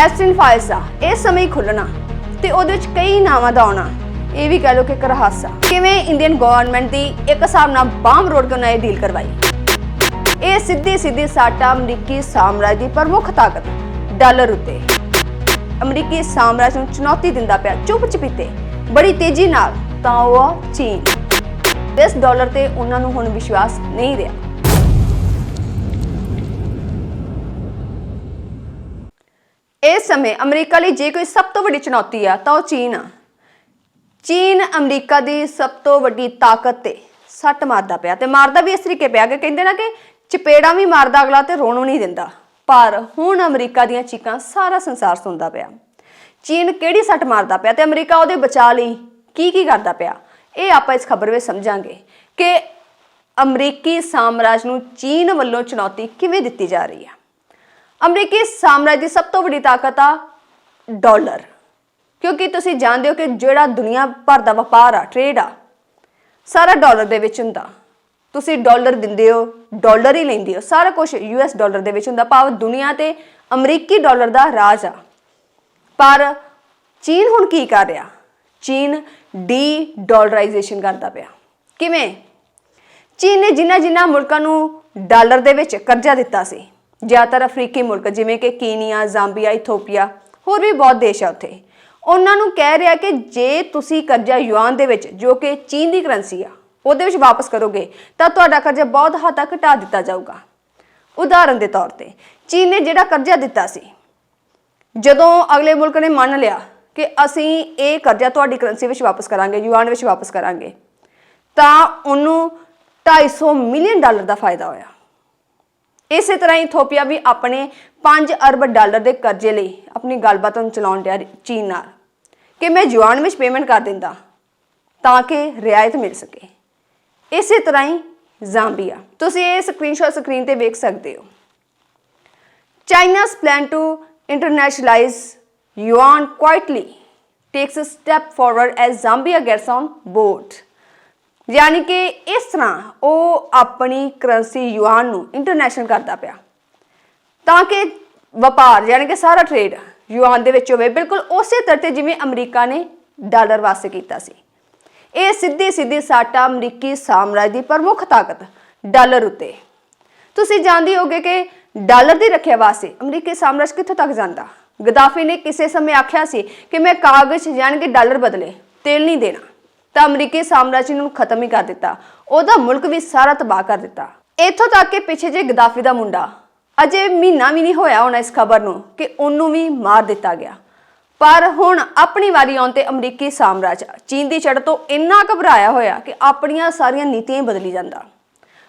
Aston files ਆ ਇਸ ਸਮੇਂ ਹੀ ਖੁੱਲਣਾ ਤੇ ਉਹਦੇ ਵਿੱਚ ਕਈ ਨਾਵਾਂ ਦਾ ਆਉਣਾ। ਇਹ ਵੀ ਕਹਿ ਲਓ ਕਿ ਇੱਕ ਕਿਵੇਂ ਇੰਡੀਅਨ ਗਵਰਨਮੈਂਟ ਦੀ ਇੱਕ ਹਿਸਾਬ ਨਾਲ ਬਾਂਬ ਰੋਡ ਕੇ ਇਹ ਡੀਲ ਕਰਵਾਈ? ਇਹ ਸਿੱਧੀ ਸਿੱਧੀ ਸਾਟਾ ਅਮਰੀਕੀ ਸਾਮਰਾਜ ਦੀ ਪ੍ਰਮੁੱਖ ਤਾਕਤ, ਡਾਲਰ ਉੱਤੇ। ਅਮਰੀਕੀ ਸਾਮਰਾਜ ਨੂੰ ਚੁਣੌਤੀ ਦਿੰਦਾ ਪਿਆ ਚੁੱਪ ਚਪੀਤੇ ਬੜੀ ਤੇਜ਼ੀ ਨਾਲ ਤਾਂ ਉਹ ਆ ਚੀਨ। ਇਸ ਡਾਲਰ ਤੇ ਉਹਨਾਂ ਨੂੰ ਹੁਣ ਵਿਸ਼ਵਾਸ ਨਹੀਂ ਰਿਹਾ। ਇਸ ਸਮੇਂ ਅਮਰੀਕਾ ਲਈ ਜੇ ਕੋਈ ਸਭ ਤੋਂ ਵੱਡੀ ਚੁਣੌਤੀ ਆ, ਤਾਂ ਉਹ ਚੀਨ ਆ। ਚੀਨ ਅਮਰੀਕਾ ਦੀ ਸਭ ਤੋਂ ਵੱਡੀ ਤਾਕਤ ਤੇ ਸੱਟ ਮਾਰਦਾ ਪਿਆ ਤੇ ਮਾਰਦਾ ਵੀ ਇਸ ਤਰੀਕੇ ਪਿਆ ਕਿ ਕਹਿੰਦੇ ਨਾ ਕਿ ਚਪੇੜਾਂ ਵੀ ਮਾਰਦਾ ਅਗਲਾ ਤੇ ਰੋਣ ਵੀ ਨਹੀਂ ਦਿੰਦਾ। ਪਰ ਹੁਣ ਅਮਰੀਕਾ ਦੀਆਂ ਚੀਕਾਂ ਸਾਰਾ ਸੰਸਾਰ ਸੁਣਦਾ ਪਿਆ। ਚੀਨ ਕਿਹੜੀ ਸੱਟ ਮਾਰਦਾ ਪਿਆ ਤੇ ਅਮਰੀਕਾ ਉਹਦੇ ਬਚਾਅ ਲਈ ਕੀ ਕੀ ਕਰਦਾ ਪਿਆ, ਇਹ ਆਪਾਂ ਇਸ ਖਬਰ ਵਿੱਚ ਸਮਝਾਂਗੇ ਕਿ ਅਮਰੀਕੀ ਸਾਮਰਾਜ ਨੂੰ ਚੀਨ ਵੱਲੋਂ ਚੁਣੌਤੀ ਕਿਵੇਂ ਦਿੱਤੀ ਜਾ ਰਹੀ ਹੈ ਅਮਰੀਕੀ ਸਾਮਰਾਜ ਦੀ ਸਭ ਤੋਂ ਵੱਡੀ ਤਾਕਤ ਆ ਡਾਲਰ। ਕਿਉਂਕਿ ਤੁਸੀਂ ਜਾਣਦੇ ਹੋ ਕਿ ਜਿਹੜਾ ਦੁਨੀਆ ਭਰ ਦਾ ਵਪਾਰ ਆ ਟ੍ਰੇਡ ਆ, ਸਾਰਾ ਡਾਲਰ ਦੇ ਵਿੱਚ ਹੁੰਦਾ। ਤੁਸੀਂ ਡਾਲਰ ਦਿੰਦੇ ਹੋ, ਡਾਲਰ ਹੀ ਲੈਂਦੇ ਹੋ, ਸਾਰਾ ਕੁਝ ਯੂਐਸ ਡਾਲਰ ਦੇ ਵਿੱਚ ਹੁੰਦਾ। ਭਾਵ ਦੁਨੀਆ ਤੇ ਅਮਰੀਕੀ ਡਾਲਰ ਦਾ ਰਾਜ ਆ। ਪਰ ਚੀਨ ਹੁਣ ਕੀ ਕਰ ਰਿਹਾ? ਚੀਨ ਡੀ ਡਾਲਰਾਈਜੇਸ਼ਨ ਕਰਦਾ ਪਿਆ। ਕਿਵੇਂ? ਚੀਨ ਨੇ ਜਿਨ੍ਹਾਂ ਜਿਨ੍ਹਾਂ ਮੁਲਕਾਂ ਨੂੰ ਡਾਲਰ ਦੇ ਵਿੱਚ ਕਰਜ਼ਾ ਦਿੱਤਾ ਸੀ। ਜ਼ਿਆਦਾਤਰ ਅਫਰੀਕੀ ਮੁਲਕ, ਜਿਵੇਂ ਕਿ ਕੀਨੀਆ, ਜ਼ਾਂਬੀਆ, ਇਥੋਪੀਆ, ਹੋਰ ਵੀ ਬਹੁਤ ਦੇਸ਼ ਆ ਉੱਥੇ। ਉਹਨਾਂ ਨੂੰ ਕਹਿ ਰਿਹਾ ਕਿ ਜੇ ਤੁਸੀਂ ਕਰਜ਼ਾ ਯੂਆਨ ਦੇ ਵਿੱਚ, ਜੋ ਕਿ ਚੀਨ ਦੀ ਕਰੰਸੀ ਆ, ਉਹਦੇ ਵਿੱਚ ਵਾਪਸ ਕਰੋਗੇ, ਤਾਂ ਤੁਹਾਡਾ ਕਰਜ਼ਾ ਬਹੁਤ ਹੱਦ ਤੱਕ ਘਟਾ ਦਿੱਤਾ ਜਾਊਗਾ। ਉਦਾਹਰਨ ਦੇ ਤੌਰ ਤੇ, ਚੀਨ ਨੇ ਜਿਹੜਾ ਕਰਜ਼ਾ ਦਿੱਤਾ ਸੀ, ਜਦੋਂ ਅਗਲੇ ਮੁਲਕ ਨੇ ਮੰਨ ਲਿਆ ਕਿ ਅਸੀਂ ਇਹ ਕਰਜ਼ਾ ਤੁਹਾਡੀ ਕਰੰਸੀ ਵਿੱਚ ਵਾਪਸ ਕਰਾਂਗੇ, ਯੂਆਨ ਵਿੱਚ ਵਾਪਸ ਕਰਾਂਗੇ, ਤਾਂ ਉਹਨੂੰ 250 ਮਿਲੀਅਨ ਡਾਲਰ ਦਾ ਫਾਇਦਾ ਹੋਇਆ। ਇਸੇ ਤਰ੍ਹਾਂ ਇਥੋਪੀਆ ਵੀ ਆਪਣੇ 5 ਅਰਬ ਡਾਲਰ ਦੇ ਕਰਜ਼ੇ ਲਈ ਆਪਣੀ ਗੱਲਬਾਤ ਨੂੰ ਚਲਾਉਣ ਡਿਆ ਚੀਨ ਨਾਲ। ਕਿ ਮੈਂ ਯੂਆਨ ਵਿੱਚ ਪੇਮੈਂਟ ਕਰ ਦਿੰਦਾ ਤਾਂ ਕਿ ਰਿਆਇਤ ਮਿਲ ਸਕੇ। ਇਸੇ ਤਰ੍ਹਾਂ ਹੀ ਜ਼ਾਂਬੀਆ ਤੁਸੀਂ ਇਹ ਸਕਰੀਨਸ਼ਾਟ ਸਕਰੀਨ ਤੇ ਵੇਖ ਸਕਦੇ ਹੋ। China's plan to internationalise yuan quietly takes a step forward as Zambia gets on board. ਯਾਨੀ ਕਿ ਇਸ ਤਰ੍ਹਾਂ ਉਹ ਆਪਣੀ ਕਰੰਸੀ ਯੂਆਨ ਨੂੰ ਇੰਟਰਨੈਸ਼ਨਲ ਕਰਦਾ ਪਿਆ। ਤਾਂ ਕਿ ਵਪਾਰ ਯਾਨੀ ਕਿ ਸਾਰਾ ਟ੍ਰੇਡ ਯੂਆਨ ਦੇ ਵਿੱਚ ਹੋਵੇ, ਬਿਲਕੁਲ ਉਸੇ ਤਰ੍ਹਾਂ ਤੇ ਜਿਵੇਂ ਅਮਰੀਕਾ ਨੇ ਡਾਲਰ ਵਾਸਤੇ ਕੀਤਾ ਸੀ। ਇਹ ਸਿੱਧੀ ਸਿੱਧੀ ਸਾਟਾ ਅਮਰੀਕੀ ਸਾਮਰਾਜ ਦੀ ਪ੍ਰਮੁੱਖ ਤਾਕਤ, ਡਾਲਰ ਉੱਤੇ। ਤੁਸੀਂ ਜਾਣਦੇ ਹੋਗੇ ਕਿ ਡਾਲਰ ਦੀ ਰੱਖਿਆ ਵਾਸਤੇ ਅਮਰੀਕੀ ਸਾਮਰਾਜ ਕਿੱਥੋਂ ਤੱਕ ਜਾਂਦਾ? ਗਦਾਫੀ ਨੇ ਕਿਸੇ ਸਮੇਂ ਆਖਿਆ ਸੀ ਕਿ ਮੈਂ ਕਾਗਜ਼ ਯਾਨੀ ਕਿ ਡਾਲਰ ਬਦਲੇ, ਤੇਲ ਨਹੀਂ ਦੇਣਾ। ਤਾਂ ਅਮਰੀਕੀ ਸਾਮਰਾਜ ਨੂੰ ਖਤਮ ਹੀ ਕਰ ਦਿੱਤਾ। ਉਹਦਾ ਮੁਲਕ ਵੀ ਸਾਰਾ ਤਬਾਹ ਕਰ ਦਿੱਤਾ। ਇੱਥੋਂ ਤੱਕ ਕਿ ਪਿੱਛੇ ਜੇ ਗਦਾਫੀ ਦਾ ਮੁੰਡਾ। ਅਜੇ ਮਹੀਨਾ ਵੀ ਨਹੀਂ ਹੋਇਆ ਹੋਣਾ ਇਸ ਖਬਰ ਨੂੰ ਕਿ ਉਹਨੂੰ ਵੀ ਮਾਰ ਦਿੱਤਾ ਗਿਆ। ਪਰ ਹੁਣ ਆਪਣੀ ਵਾਰੀ ਆਉਣ ਤੇ ਅਮਰੀਕੀ ਸਾਮਰਾਜ ਚੀਨ ਦੀ ਚੜ੍ਹ ਤੋਂ ਇੰਨਾ ਘਬਰਾਇਆ ਹੋਇਆ ਕਿ ਆਪਣੀਆਂ ਸਾਰੀਆਂ ਨੀਤੀਆਂ ਬਦਲੀ ਜਾਂਦਾ।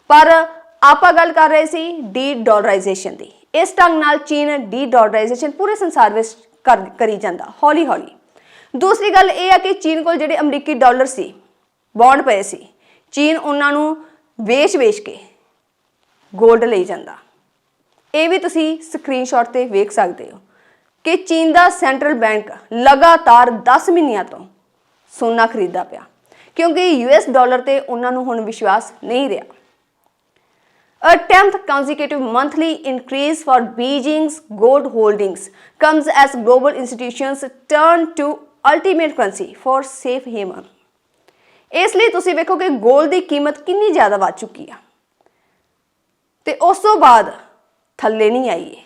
ਪਰ ਆਪਾਂ ਗੱਲ ਕਰ ਰਹੇ ਸੀ ਡੀ ਡਾਲਰਾਈਜੇਸ਼ਨ ਦੀ। ਇਸ ਢੰਗ ਨਾਲ ਚੀਨ ਡੀ ਡਾਲਰਾਈਜੇਸ਼ਨ ਪੂਰੇ ਸੰਸਾਰ ਵਿੱਚ ਕਰੀ ਜਾਂਦਾ ਹੌਲੀ ਹੌਲੀ ਦੂਸਰੀ ਗੱਲ ਇਹ ਆ ਕਿ ਚੀਨ ਕੋਲ ਜਿਹੜੇ ਅਮਰੀਕੀ ਡਾਲਰ ਸੀ ਬੌਂਡ ਪਏ ਸੀ, ਚੀਨ ਉਹਨਾਂ ਨੂੰ ਵੇਚ-ਵੇਚ ਕੇ 골ਡ ਲਈ ਜਾਂਦਾ। ਇਹ ਵੀ ਤੁਸੀਂ ਸਕਰੀਨਸ਼ਾਟ ਤੇ ਵੇਖ ਸਕਦੇ ਹੋ ਕਿ ਚੀਨ ਦਾ ਸੈਂਟਰਲ ਬੈਂਕ ਲਗਾਤਾਰ 10 ਮਹੀਨਿਆਂ ਤੋਂ ਸੋਨਾ ਖਰੀਦਦਾ ਪਿਆ, ਕਿਉਂਕਿ ਯੂਐਸ ਡਾਲਰ ਤੇ ਉਹਨਾਂ ਨੂੰ ਹੁਣ ਵਿਸ਼ਵਾਸ ਨਹੀਂ ਰਿਹਾ। A 10th consecutive monthly increase for Beijing's gold holdings comes as global institutions turn to ultimate currency for safe haven ਇਸ ਲਈ ਤੁਸੀਂ ਵੇਖੋ ਕਿ ਗੋਲ ਦੀ ਕੀਮਤ ਕਿੰਨੀ ਜ਼ਿਆਦਾ ਵੱਧ ਚੁੱਕੀ ਆ। ਤੇ ਉਸ ਤੋਂ ਬਾਅਦ ਥੱਲੇ ਨਹੀਂ ਆਈ ਹੈ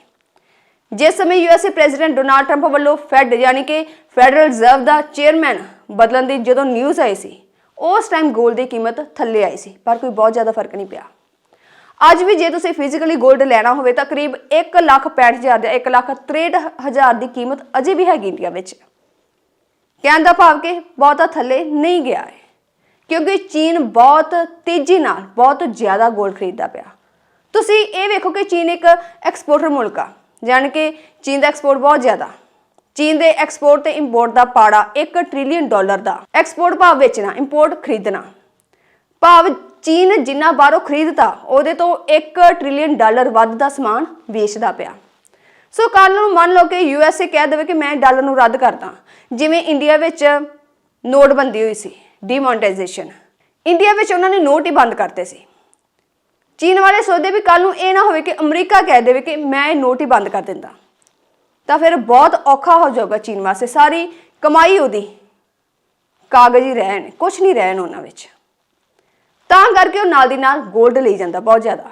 ਜਿਸ ਸਮੇਂ U S A president Donald Trump ਵੱਲੋਂ ਫੈਡ ਯਾਨੀ ਕਿ ਫੈਡਰਲ ਰਿਜ਼ਰਵ ਦਾ ਚੇਅਰਮੈਨ ਬਦਲਣ ਦੀ ਜਦੋਂ ਨਿਊਜ਼ ਆਈ ਸੀ, ਉਸ ਟਾਈਮ ਗੋਲਡ ਦੀ ਕੀਮਤ ਥੱਲੇ ਆਈ ਸੀ, ਪਰ ਕੋਈ ਬਹੁਤ ਜ਼ਿਆਦਾ ਫ਼ਰਕ ਨਹੀਂ ਪਿਆ। ਅੱਜ ਵੀ ਜੇ ਤੁਸੀਂ ਫਿਜ਼ੀਕਲੀ 골ਡ ਲੈਣਾ ਹੋਵੇ ਤਾਂ ਕਰੀਬ 1 ਲੱਖ 65000 ਜਾਂ 1 ਲੱਖ 63000 ਦੀ ਕੀਮਤ ਅਜੇ ਵੀ ਹੈਗੀ ਇੰਡੀਆ ਵਿੱਚ। ਕਹਿਣ ਦਾ ਭਾਵ ਕਿ ਬਹੁਤਾ ਥੱਲੇ ਨਹੀਂ ਗਿਆ ਹੈ ਕਿਉਂਕਿ ਚੀਨ ਬਹੁਤ ਤੇਜ਼ੀ ਨਾਲ ਬਹੁਤ ਜ਼ਿਆਦਾ ਗੋਲਡ ਖਰੀਦਦਾ ਪਿਆ। ਤੁਸੀਂ ਇਹ ਵੇਖੋ ਕਿ ਚੀਨ ਇੱਕ ਐਕਸਪੋਰਟਰ ਮੁਲਕ ਆ, ਜਾਣ ਕਿ ਚੀਨ ਦਾ ਐਕਸਪੋਰਟ ਬਹੁਤ ਜ਼ਿਆਦਾ। ਚੀਨ ਦੇ ਐਕਸਪੋਰਟ ਤੇ ਇੰਪੋਰਟ ਦਾ ਪਾੜਾ 1 ਟ੍ਰਿਲੀਅਨ ਡਾਲਰ ਦਾ। ਐਕਸਪੋਰਟ ਭਾਵ ਵੇਚਣਾ, ਇੰਪੋਰਟ ਖਰੀਦਣਾ। ਭਾਵ ਚੀਨ ਜਿੰਨਾ ਬਾਹਰੋਂ ਖਰੀਦਦਾ ਉਹਦੇ ਤੋਂ 1 ਟ੍ਰਿਲੀਅਨ ਡਾਲਰ ਵੱਧ ਦਾ ਸਮਾਨ ਵੇਚਦਾ ਪਿਆ। ਸੋ ਕੱਲ ਨੂੰ ਮੰਨ ਲਓ ਕਿ ਯੂ ਐੱਸ ਏ ਕਹਿ ਦੇਵੇ ਕਿ ਮੈਂ ਡਾਲਰ ਨੂੰ ਰੱਦ ਕਰਦਾ। ਜਿਵੇਂ ਇੰਡੀਆ ਵਿੱਚ ਨੋਟਬੰਦੀ ਹੋਈ ਸੀ ਡੀਮੋਨਟਾਈਜੇਸ਼ਨ ਇੰਡੀਆ ਵਿੱਚ ਉਹਨਾਂ ਨੇ ਨੋਟ ਹੀ ਬੰਦ ਕਰਤੇ ਸੀ। ਚੀਨ ਵਾਲੇ ਸੋਚਦੇ ਵੀ ਕੱਲ ਨੂੰ ਇਹ ਨਾ ਹੋਵੇ ਕਿ ਅਮਰੀਕਾ ਕਹਿ ਦੇਵੇ ਕਿ ਮੈਂ ਇਹ ਨੋਟ ਹੀ ਬੰਦ ਕਰ ਦਿੰਦਾ। ਤਾਂ ਫਿਰ ਬਹੁਤ ਔਖਾ ਹੋ ਜਾਊਗਾ ਚੀਨ ਵਾਸਤੇ। ਸਾਰੀ ਕਮਾਈ ਉਹਦੀ ਕਾਗਜ਼ ਹੀ ਰਹਿਣ ਕੁਝ ਨਹੀਂ ਰਹਿਣ ਉਹਨਾਂ ਵਿੱਚ। ਤਾਂ ਕਰਕੇ ਉਹ ਨਾਲ ਦੀ ਨਾਲ 골ਡ ਲਈ ਜਾਂਦਾ ਬਹੁਤ ਜ਼ਿਆਦਾ।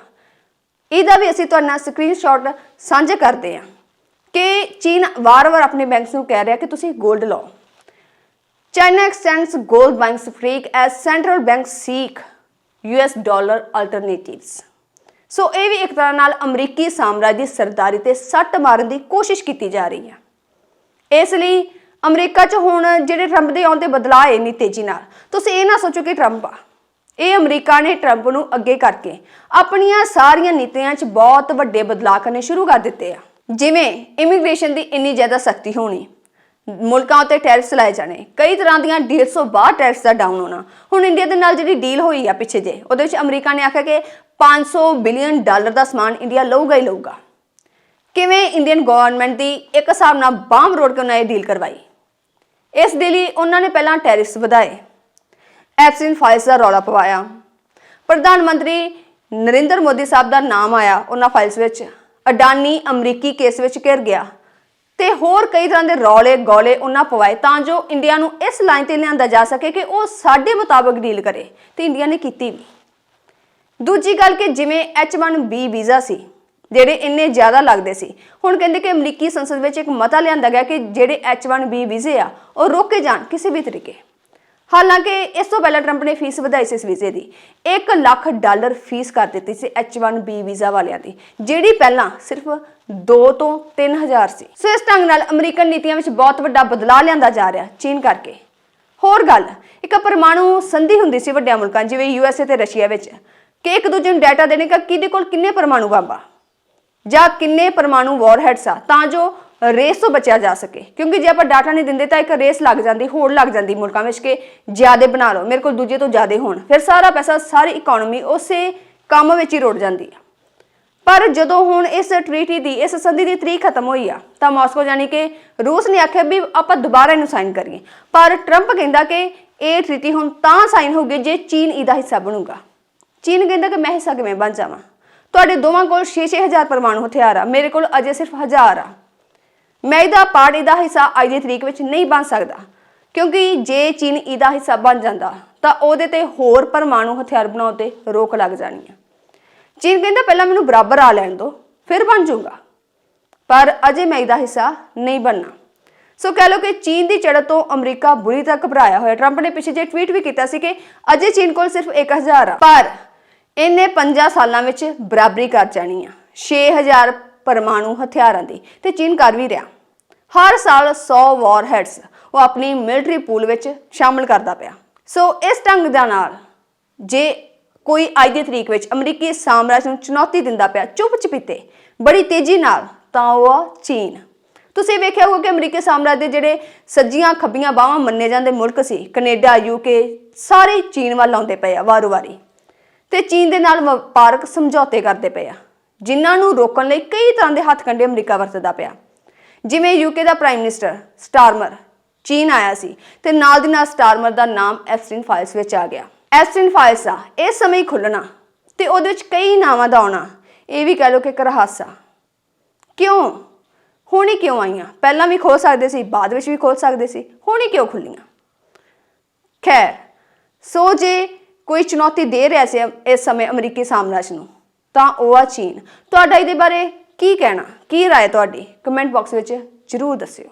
ਇਹਦਾ ਵੀ ਅਸੀਂ ਤੁਹਾਡੇ ਨਾਲ ਸਕਰੀਨਸ਼ਾਟ ਸਾਂਝੇ ਕਰਦੇ ਹਾਂ। ਕਿ ਚੀਨ ਵਾਰ-ਵਾਰ ਆਪਣੇ ਬੈਂਕਸ ਨੂੰ ਕਹਿ ਰਿਹਾ ਕਿ ਤੁਸੀਂ 골ਡ ਲਓ। China extends gold buying streak as central banks seek US dollar ਅਲਟਰਨੇਟਿਵਸ so ਇਹ ਵੀ ਇੱਕ ਤਰ੍ਹਾਂ ਨਾਲ ਅਮਰੀਕੀ ਸਾਮਰਾਜ ਦੀ ਸਰਦਾਰੀ ਤੇ ਸੱਟ ਮਾਰਨ ਦੀ ਕੋਸ਼ਿਸ਼ ਕੀਤੀ ਜਾ ਰਹੀ ਹੈ। ਇਸ ਲਈ ਅਮਰੀਕਾ 'ਚ ਹੁਣ ਜਿਹੜੇ ਟਰੰਪ ਦੇ ਆਉਣ ਤੇ ਬਦਲਾਅ ਇੰਨੀ ਤੇਜ਼ੀ ਨਾਲ, ਤੁਸੀਂ ਇਹ ਨਾ ਸੋਚੋ ਕਿ ਟਰੰਪ ਆ। ਇਹ ਅਮਰੀਕਾ ਨੇ ਟਰੰਪ ਨੂੰ ਅੱਗੇ ਕਰਕੇ ਆਪਣੀਆਂ ਸਾਰੀਆਂ ਨੀਤੀਆਂ 'ਚ ਬਹੁਤ ਵੱਡੇ ਬਦਲਾਅ ਕਰਨੇ ਸ਼ੁਰੂ ਕਰ ਦਿੱਤੇ ਆ। ਜਿਵੇਂ ਇਮੀਗ੍ਰੇਸ਼ਨ ਦੀ ਇੰਨੀ ਜ਼ਿਆਦਾ ਸਖਤੀ ਹੋਣੀ, ਮੁਲਕਾਂ ਉੱਤੇ ਟੈਰਿਫਸ ਲਾਏ ਜਾਣੇ, ਕਈ ਤਰ੍ਹਾਂ ਦੀਆਂ ਡੀਲਸ ਤੋਂ ਬਾਅਦ ਟੈਰਿਫਸ ਦਾ ਡਾਊਨ ਹੋਣਾ। ਹੁਣ ਇੰਡੀਆ ਦੇ ਨਾਲ ਜਿਹੜੀ ਡੀਲ ਹੋਈ ਆ ਪਿੱਛੇ ਜੇ, ਉਹਦੇ ਵਿੱਚ ਅਮਰੀਕਾ ਨੇ ਆਖਿਆ ਕਿ 500 ਬਿਲੀਅਨ ਡਾਲਰ ਦਾ ਸਮਾਨ ਇੰਡੀਆ ਲਊਗਾ ਹੀ ਲਊਗਾ। ਕਿਵੇਂ ਇੰਡੀਅਨ ਗਵਰਨਮੈਂਟ ਦੀ ਇੱਕ ਹਿਸਾਬ ਨਾਲ ਬਾਂਮ ਰੋਡ ਕੇ ਉਹਨਾਂ ਇਹ ਡੀਲ ਕਰਵਾਈ? ਇਸ ਦੇ ਲਈ ਉਹਨਾਂ ਨੇ ਪਹਿਲਾਂ ਟੈਰਿਫਸ ਵਧਾਏ। ਐਪਸਿਨ ਫਾਈਲਸ ਦਾ ਰੌਲਾ ਪਵਾਇਆ। ਪ੍ਰਧਾਨ ਮੰਤਰੀ ਨਰਿੰਦਰ ਮੋਦੀ ਸਾਹਿਬ ਦਾ ਨਾਮ ਆਇਆ ਉਹਨਾਂ ਫਾਈਲਸ ਵਿੱਚ। ਅਡਾਨੀ ਅਮਰੀਕੀ ਕੇਸ ਵਿੱਚ ਘਿਰ ਗਿਆ ਤੇ ਹੋਰ ਕਈ ਤਰ੍ਹਾਂ ਦੇ ਰੌਲੇ ਗੋਲੇ ਉਹਨਾਂ ਪਵਾਏ ਤਾਂ ਜੋ ਇੰਡੀਆ ਨੂੰ ਇਸ ਲਾਈਨ ਤੇ ਲਿਆਂਦਾ ਜਾ ਸਕੇ ਕਿ ਉਹ ਸਾਡੇ ਮੁਤਾਬਕ ਡੀਲ ਕਰੇ ਤੇ ਇੰਡੀਆ ਨੇ ਕੀਤੀ ਵੀ। ਦੂਜੀ ਗੱਲ ਕਿ ਜਿਵੇਂ H1B ਵੀਜ਼ਾ ਸੀ, ਜਿਹੜੇ ਇੰਨੇ ਜ਼ਿਆਦਾ ਲੱਗਦੇ ਸੀ, ਹੁਣ ਕਹਿੰਦੇ ਕਿ ਅਮਰੀਕੀ ਸੰਸਦ ਵਿੱਚ ਇੱਕ ਮਤਾ ਲਿਆਂਦਾ ਗਿਆ ਕਿ ਜਿਹੜੇ H1B ਵੀਜ਼ੇ ਆ, ਉਹ ਰੋਕੇ ਜਾਣ ਕਿਸੇ ਵੀ ਤਰੀਕੇ। ਹਾਲਾਂਕਿ ਇਸ ਤੋਂ ਪਹਿਲਾਂ ਟਰੰਪ ਨੇ ਫੀਸ ਵਧਾਈ ਸੀ ਇਸ ਵੀਜ਼ੇ ਦੀ। 1 ਲੱਖ ਡਾਲਰ ਫੀਸ ਕਰ ਦਿੱਤੀ ਸੀ H1B ਵੀਜ਼ਾ ਵਾਲਿਆਂ ਦੀ, ਜਿਹੜੀ ਪਹਿਲਾਂ ਸਿਰਫ 2 ਤੋਂ 3000 ਸੀ। ਸੋ ਇਸ ਢੰਗ ਨਾਲ ਅਮਰੀਕਨ ਨੀਤੀਆਂ ਵਿੱਚ ਬਹੁਤ ਵੱਡਾ ਬਦਲਾਅ ਲਿਆਂਦਾ ਜਾ ਰਿਹਾ, ਚੀਨ ਕਰਕੇ। ਹੋਰ ਗੱਲ, ਇੱਕ ਪਰਮਾਣੂ ਸੰਧੀ ਹੁੰਦੀ ਸੀ ਵੱਡਿਆਂ ਮੁਲਕਾਂ, ਜਿਵੇਂ ਯੂਐਸਏ ਤੇ ਰਸ਼ੀਆ ਵਿੱਚ, ਕਿ ਇੱਕ ਦੂਜੇ ਨੂੰ ਡਾਟਾ ਦੇਣੇ ਕਿ ਕਿਹਦੇ ਕੋਲ ਕਿੰਨੇ ਪਰਮਾਣੂ ਬੰਬ ਆ, ਜਾਂ ਕਿੰਨੇ ਪਰਮਾਣੂ ਵਾਰਹੈਡਸ ਆ, ਤਾਂ ਜੋ ਰੇਸ ਤੋਂ ਬਚਿਆ ਜਾ ਸਕੇ। ਕਿਉਂਕਿ ਜੇ ਆਪਾਂ ਡਾਟਾ ਨਹੀਂ ਦਿੰਦੇ ਤਾਂ ਇੱਕ ਰੇਸ ਲੱਗ ਜਾਂਦੀ ਹੋੜ ਲੱਗ ਜਾਂਦੀ ਮੁਲਕਾਂ ਵਿੱਚ ਕਿ ਜਿਆਦੇ ਬਣਾ ਲਓ, ਮੇਰੇ ਕੋਲ ਦੂਜੇ ਤੋਂ ਜਿਆਦੇ ਹੋਣ। ਫਿਰ ਸਾਰਾ ਪੈਸਾ, ਸਾਰੀ ਇਕਨੋਮੀ ਉਸੇ ਕੰਮ ਵਿੱਚ ਹੀ ਰੁੜ ਜਾਂਦੀ ਆ। ਪਰ ਜਦੋਂ ਹੁਣ ਇਸ ਟ੍ਰੀਟੀ ਦੀ, ਇਸ ਸੰਧੀ ਦੀ ਤਰੀਕ ਖਤਮ ਹੋਈ ਆ, ਤਾਂ ਮਾਸਕੋ ਜਾਨੀ ਕਿ ਰੂਸ ਨੇ ਆਖਿਆ ਵੀ ਆਪਾਂ ਦੁਬਾਰਾ ਇਹਨੂੰ ਸਾਈਨ ਕਰੀਏ। ਪਰ ਟਰੰਪ ਕਹਿੰਦਾ ਕਿ ਇਹ ਟ੍ਰੀਟੀ ਹੁਣ ਤਾਂ ਸਾਈਨ ਹੋਊਗੀ ਜੇ ਚੀਨ ਇਹਦਾ ਹਿੱਸਾ ਬਣੂਗਾ। ਚੀਨ ਕਹਿੰਦਾ ਕਿ ਮੈਂ ਹਿੱਸਾ ਕਿਵੇਂ ਬਣ ਜਾਵਾਂ? ਤੁਹਾਡੇ ਦੋਵਾਂ ਕੋਲ 6-6000 ਪਰਮਾਣੂ ਹਥਿਆਰ ਆ, ਮੇਰੇ ਕੋਲ ਅਜੇ ਸਿਰਫ 1000 ਆ। ਮੈਂ ਇਹਦਾ ਪਾਰਟ ਇਹਦਾ ਹਿੱਸਾ ਅੱਜ ਦੀ ਤਰੀਕ ਵਿੱਚ ਨਹੀਂ ਬਣ ਸਕਦਾ। ਕਿਉਂਕਿ ਜੇ ਚੀਨ ਇਹਦਾ ਹਿੱਸਾ ਬਣ ਜਾਂਦਾ, ਤਾਂ ਉਹਦੇ ਤੇ ਹੋਰ ਪਰਮਾਣੂ ਹਥਿਆਰ ਬਣਾਉਣ ਤੇ ਰੋਕ ਲੱਗ ਜਾਣੀ ਆ। ਚੀਨ ਕਹਿੰਦਾ ਪਹਿਲਾਂ ਮੈਨੂੰ ਬਰਾਬਰ ਆ ਲੈਣ ਦਿਓ ਫਿਰ ਬਣ ਜਾਊਗਾ। ਪਰ ਅਜੇ ਮੈਂ ਇਹਦਾ ਹਿੱਸਾ ਨਹੀਂ ਬਣਨਾ। ਸੋ ਕਹਿ ਲਓ ਕਿ ਚੀਨ ਦੀ ਚੜ੍ਹਤ ਤੋਂ ਅਮਰੀਕਾ ਬੁਰੀ ਤਰ੍ਹਾਂ ਘਬਰਾਇਆ ਹੋਇਆ। ਟਰੰਪ ਨੇ ਪਿੱਛੇ ਜੇ ਟਵੀਟ ਵੀ ਕੀਤਾ ਸੀ ਕਿ ਅਜੇ ਚੀਨ ਕੋਲ ਸਿਰਫ 1000 ਆ। ਪਰ ਇਹਨੇ 5 ਸਾਲਾਂ ਵਿੱਚ ਬਰਾਬਰੀ ਕਰ ਜਾਣੀ ਆ। 6000 ਪਰਮਾਣੂ ਹਥਿਆਰਾਂ ਦੀ ਤੇ ਚੀਨ ਕਰ ਵੀ ਰਿਹਾ। ਹਰ ਸਾਲ 100 ਵਾਰਹੈਡਸ ਉਹ ਆਪਣੀ ਮਿਲਟਰੀ ਪੂਲ ਵਿੱਚ ਸ਼ਾਮਲ ਕਰਦਾ ਪਿਆ। ਸੋ ਇਸ ਢੰਗ ਦਾ ਨਾਲ ਜੇ ਕੋਈ ਅੱਜ ਦੀ ਤਰੀਕ ਵਿੱਚ ਅਮਰੀਕੀ ਸਾਮਰਾਜ ਨੂੰ ਚੁਣੌਤੀ ਦਿੰਦਾ ਪਿਆ ਚੁੱਪ ਚਪੀਤੇ ਬੜੀ ਤੇਜ਼ੀ ਨਾਲ, ਤਾਂ ਉਹ ਆ ਚੀਨ। ਤੁਸੀਂ ਵੇਖਿਆ ਹੋਊਗਾ ਕਿ ਅਮਰੀਕੀ ਸਾਮਰਾਜ ਦੇ ਜਿਹੜੇ ਸੱਜੀਆਂ ਖੱਬੀਆਂ ਬਾਹਾਂ ਮੰਨੇ ਜਾਂਦੇ ਮੁਲਕ ਸੀ, ਕੈਨੇਡਾ ਯੂਕੇ ਸਾਰੇ ਚੀਨ ਵੱਲ ਆਉਂਦੇ ਪਏ ਆ ਵਾਰੋ-ਵਾਰੀ। ਤੇ ਚੀਨ ਦੇ ਨਾਲ ਵਪਾਰਕ ਸਮਝੌਤੇ ਕਰਦੇ ਪਏ ਆ। ਜਿਨ੍ਹਾਂ ਨੂੰ ਰੋਕਣ ਲਈ ਕਈ ਤਰ੍ਹਾਂ ਦੇ ਹੱਥਕੰਡੇ ਅਮਰੀਕਾ ਵਰਤਦਾ ਪਿਆ। ਜਿਵੇਂ ਯੂਕੇ ਦਾ ਪ੍ਰਾਈਮ ਮਿਨਿਸਟਰ ਸਟਾਰਮਰ, ਚੀਨ ਆਇਆ ਸੀ ਤੇ ਨਾਲ ਦੀ ਨਾਲ ਸਟਾਰਮਰ ਦਾ ਨਾਮ ਐਸਟਿਨ ਫਾਈਲਸ ਵਿੱਚ ਆ ਗਿਆ। ਐਸਟਿਨ ਫਾਈਲਸ ਆ ਇਸ ਸਮੇਂ ਹੀ ਖੁੱਲਣਾ ਤੇ ਉਹਦੇ ਵਿੱਚ ਕਈ ਨਾਵਾਂ ਦਾ ਆਉਣਾ, ਇਹ ਵੀ ਕਹਿ ਲਓ ਕਿ ਇੱਕ ਰਹੱਸ ਕਿਉਂ? ਹੁਣ ਹੀ ਕਿਉਂ ਆਈਆਂ? ਪਹਿਲਾਂ ਵੀ ਖੋਲ ਸਕਦੇ ਸੀ, ਬਾਅਦ ਵਿੱਚ ਵੀ ਖੋਲ ਸਕਦੇ ਸੀ, ਹੁਣ ਹੀ ਕਿਉਂ ਖੁੱਲੀਆਂ ਖੈਰ, ਸੋ ਜੇ ਕੋਈ ਚੁਣੌਤੀ ਦੇ ਰਿਹਾ ਸੀ ਇਸ ਸਮੇਂ ਅਮਰੀਕੀ ਸਾਮਰਾਜ ਨੂੰ ਤਾਂ ਉਹ ਆ ਚੀਨ ਤੁਹਾਡਾ ਇਹਦੇ ਬਾਰੇ ਕੀ ਕਹਿਣਾ ਕੀ رائے ਤੁਹਾਡੀ ਕਮੈਂਟ ਬਾਕਸ ਵਿੱਚ ਜਰੂਰ ਦੱਸਿਓ